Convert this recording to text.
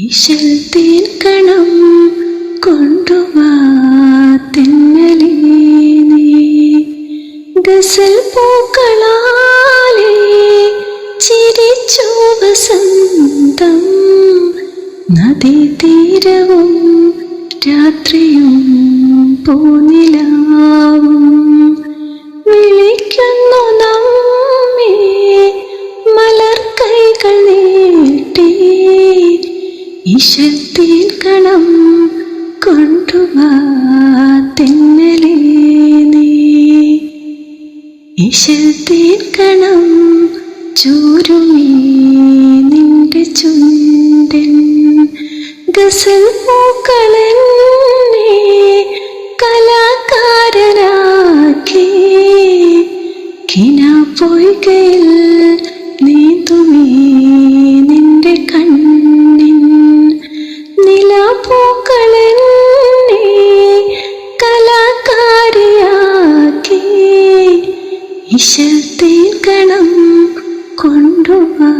ഇശൽ തേൻ കണം കൊണ്ടുവാ തെന്നലേ നീ. ഗസൽ പൂക്കളാലേ ചിരിച്ചു വസന്തം നദീതീരവും രാത്രിയും പൂനിലാവും ഇശത്തിൽ കണം നീ. ഇശത്തിൽ കണം ചൂരുമേ നിന്റെ ചുണ്ടൻ ഗസൽ പൂക്കളെന്നെ കലാകാരനാക്കി. കിനാപ്പൊയ്കയിൽ നീന്തുമേ ഈശൽ കൊണ്ടുവാ.